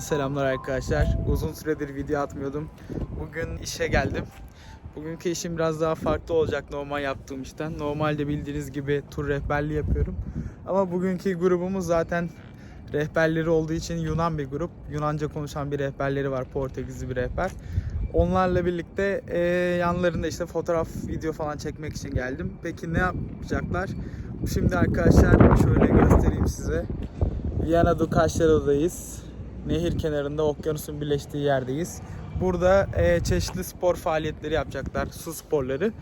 selamlar arkadaşlar. Uzun süredir video atmıyordum. Bugün işe geldim. Bugünkü işim biraz daha farklı olacak normal yaptığım işten. Normalde bildiğiniz gibi tur rehberliği yapıyorum. Ama bugünkü grubumuz zaten rehberleri olduğu için Yunan bir grup. Yunanca konuşan bir rehberleri var, Portekizli bir rehber. Onlarla birlikte eee, yanlarında işte fotoğraf, video falan çekmek için geldim. Peki ne yapacaklar? Şimdi arkadaşlar şöyle göstereyim size. Viyana Dukaşları'dayız. Nehir kenarında okyanusun birleştiği yerdeyiz. Burada e, çeşitli spor faaliyetleri yapacaklar, su sporları.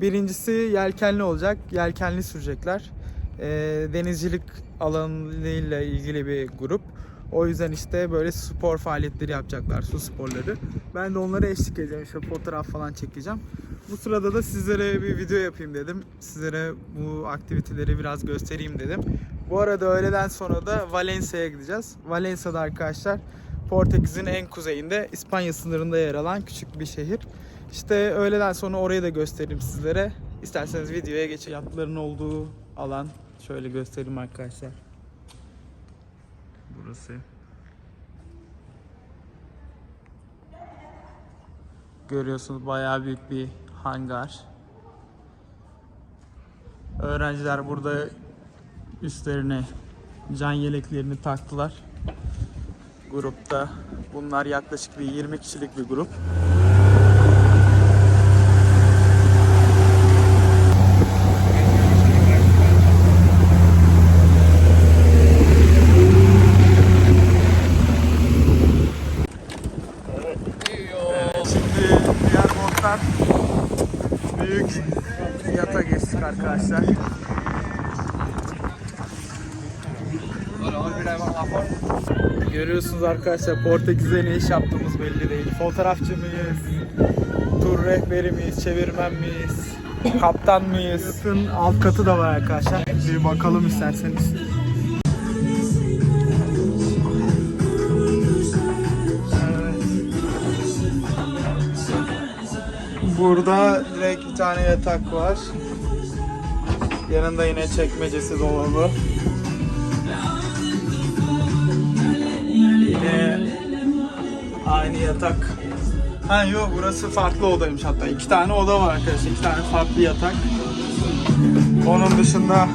Birincisi yelkenli olacak, yelkenli sürecekler. E, denizcilik alanıyla ilgili bir grup. O yüzden işte böyle spor faaliyetleri yapacaklar, su sporları. Ben de onlara eşlik edeceğim, işte fotoğraf falan çekeceğim. Bu sırada da sizlere bir video yapayım dedim. Sizlere bu aktiviteleri biraz göstereyim dedim. Bu arada öğleden sonra da Valencia'ya gideceğiz. Valencia'da arkadaşlar Portekiz'in en kuzeyinde İspanya sınırında yer alan küçük bir şehir. İşte öğleden sonra orayı da göstereyim sizlere. İsterseniz videoya geçelim. Yatların olduğu alan şöyle göstereyim arkadaşlar. Burası. Görüyorsunuz bayağı büyük bir hangar. Öğrenciler burada üstlerine can yeleklerini taktılar. Grupta bunlar yaklaşık bir 20 kişilik bir grup. Diğer büyük yata geçtik arkadaşlar. Görüyorsunuz arkadaşlar Portekiz'e ne iş yaptığımız belli değil. Fotoğrafçı mıyız? Tur rehberi miyiz? Çevirmen miyiz? Kaptan mıyız? Yatın alt katı da var arkadaşlar. Bir bakalım isterseniz. Burada direkt bir tane yatak var. Yanında yine çekmecesi dolabı. Aynı yatak. Ha yok burası farklı odaymış hatta. iki tane oda var arkadaşlar. iki tane farklı yatak. Onun dışında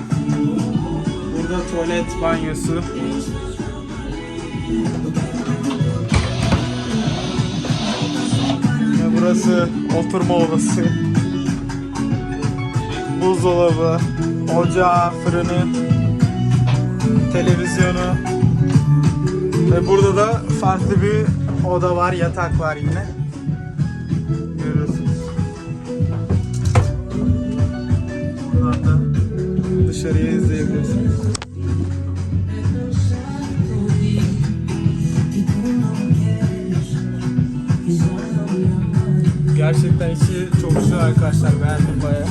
burada tuvalet, banyosu. Yine burası oturma odası. Buzdolabı, ocağı, fırını, televizyonu, ve burada da farklı bir oda var, yatak var yine. Görüyorsunuz. Buradan da dışarıya izleyebiliyorsunuz. Gerçekten içi çok güzel arkadaşlar. Beğendim bayağı.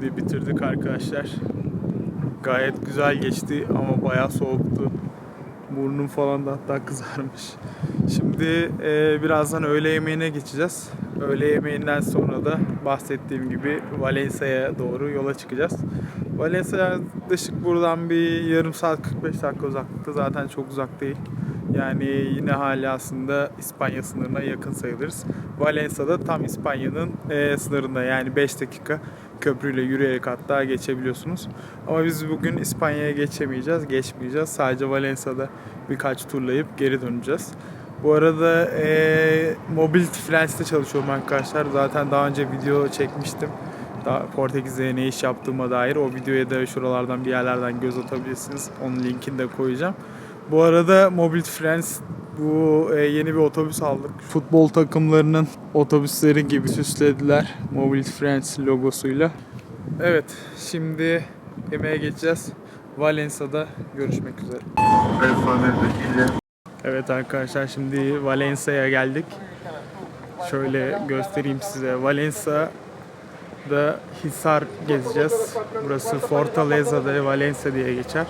Şimdi bitirdik arkadaşlar. Gayet güzel geçti ama bayağı soğuktu. Burnum falan da hatta kızarmış. Şimdi e, birazdan öğle yemeğine geçeceğiz. Öğle yemeğinden sonra da bahsettiğim gibi Valencia'ya doğru yola çıkacağız. Valencia yaklaşık buradan bir yarım saat 45 dakika uzaklıkta zaten çok uzak değil. Yani yine hali aslında İspanya sınırına yakın sayılırız. Valencia'da tam İspanya'nın e, sınırında yani 5 dakika köprüyle yürüyerek hatta geçebiliyorsunuz. Ama biz bugün İspanya'ya geçemeyeceğiz, geçmeyeceğiz. Sadece Valencia'da birkaç turlayıp geri döneceğiz. Bu arada e, Mobility Friends'te çalışıyorum arkadaşlar. Zaten daha önce video çekmiştim. Daha Portekiz'de ne iş yaptığıma dair. O videoya da şuralardan bir yerlerden göz atabilirsiniz. Onun linkini de koyacağım. Bu arada Mobility Friends bu e, yeni bir otobüs aldık. Futbol takımlarının otobüsleri gibi süslediler Mobility Friends logosuyla. Evet, şimdi yemeğe geçeceğiz. Valencia'da görüşmek üzere. Evet arkadaşlar şimdi Valencia'ya geldik. Şöyle göstereyim size. Valencia'da Hisar gezeceğiz. Burası Fortaleza de Valencia diye geçer.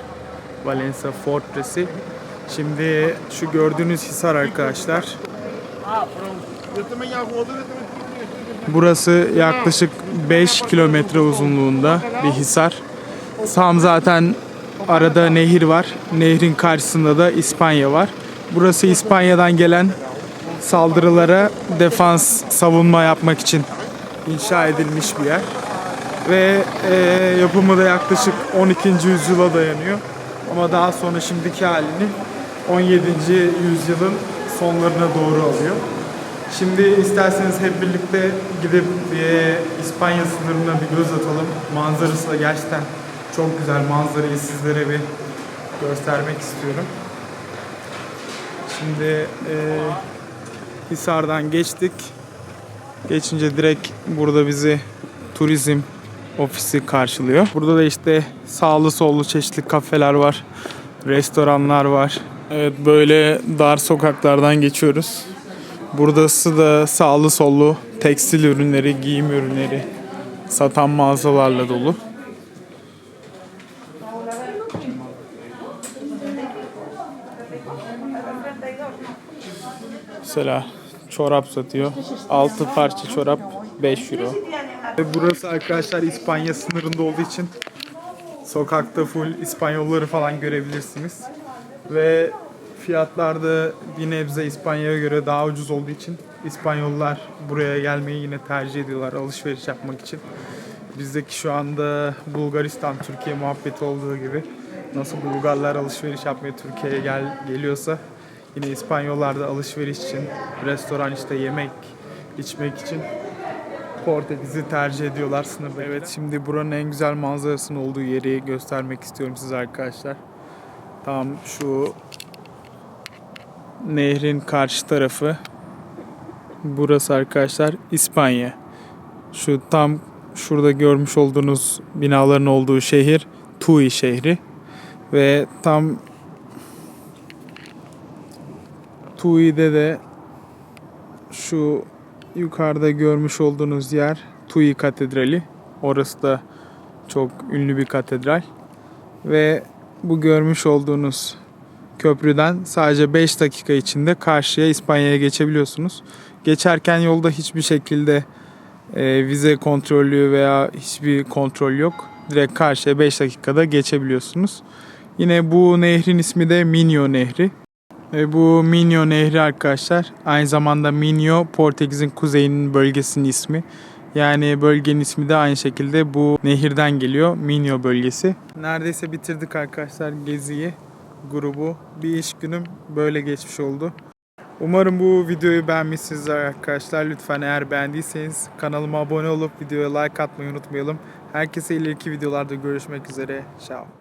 Valencia Fortress'i. Şimdi şu gördüğünüz Hisar arkadaşlar. Burası yaklaşık 5 kilometre uzunluğunda bir hisar. Tam zaten arada nehir var. Nehrin karşısında da İspanya var. Burası İspanya'dan gelen saldırılara defans, savunma yapmak için inşa edilmiş bir yer. Ve e, yapımı da yaklaşık 12. yüzyıla dayanıyor. Ama daha sonra şimdiki halini 17. yüzyılın sonlarına doğru alıyor. Şimdi isterseniz hep birlikte gidip e, İspanya sınırına bir göz atalım. Manzarası da gerçekten çok güzel. Manzarayı sizlere bir göstermek istiyorum. Şimdi e, Hisar'dan geçtik. Geçince direkt burada bizi turizm ofisi karşılıyor. Burada da işte sağlı sollu çeşitli kafeler var, restoranlar var. Evet böyle dar sokaklardan geçiyoruz. Burası da sağlı sollu tekstil ürünleri, giyim ürünleri satan mağazalarla dolu. Mesela çorap satıyor. 6 parça çorap 5 euro. Ve burası arkadaşlar İspanya sınırında olduğu için sokakta full İspanyolları falan görebilirsiniz. Ve fiyatlar da bir nebze İspanya'ya göre daha ucuz olduğu için İspanyollar buraya gelmeyi yine tercih ediyorlar alışveriş yapmak için. Bizdeki şu anda Bulgaristan, Türkiye muhabbeti olduğu gibi nasıl Bulgarlar alışveriş yapmaya Türkiye'ye gel geliyorsa yine İspanyollar da alışveriş için, restoran işte yemek içmek için Portekiz'i tercih ediyorlar sınırda. Evet şimdi buranın en güzel manzarasının olduğu yeri göstermek istiyorum size arkadaşlar. Tam şu nehrin karşı tarafı. Burası arkadaşlar İspanya. Şu tam şurada görmüş olduğunuz binaların olduğu şehir Tui şehri. Ve tam Tui'de de şu yukarıda görmüş olduğunuz yer Tui Katedrali. Orası da çok ünlü bir katedral. Ve bu görmüş olduğunuz köprüden sadece 5 dakika içinde karşıya İspanya'ya geçebiliyorsunuz. Geçerken yolda hiçbir şekilde e, vize kontrolü veya hiçbir kontrol yok. Direkt karşıya 5 dakikada geçebiliyorsunuz. Yine bu nehrin ismi de Minho Nehri. Ve bu Minho Nehri arkadaşlar aynı zamanda Minho Portekiz'in kuzeyinin bölgesinin ismi. Yani bölgenin ismi de aynı şekilde bu nehirden geliyor. Minho bölgesi. Neredeyse bitirdik arkadaşlar geziyi. Grubu. Bir iş günüm böyle geçmiş oldu. Umarım bu videoyu beğenmişsinizdir arkadaşlar. Lütfen eğer beğendiyseniz kanalıma abone olup videoya like atmayı unutmayalım. Herkese ileriki videolarda görüşmek üzere. Ciao.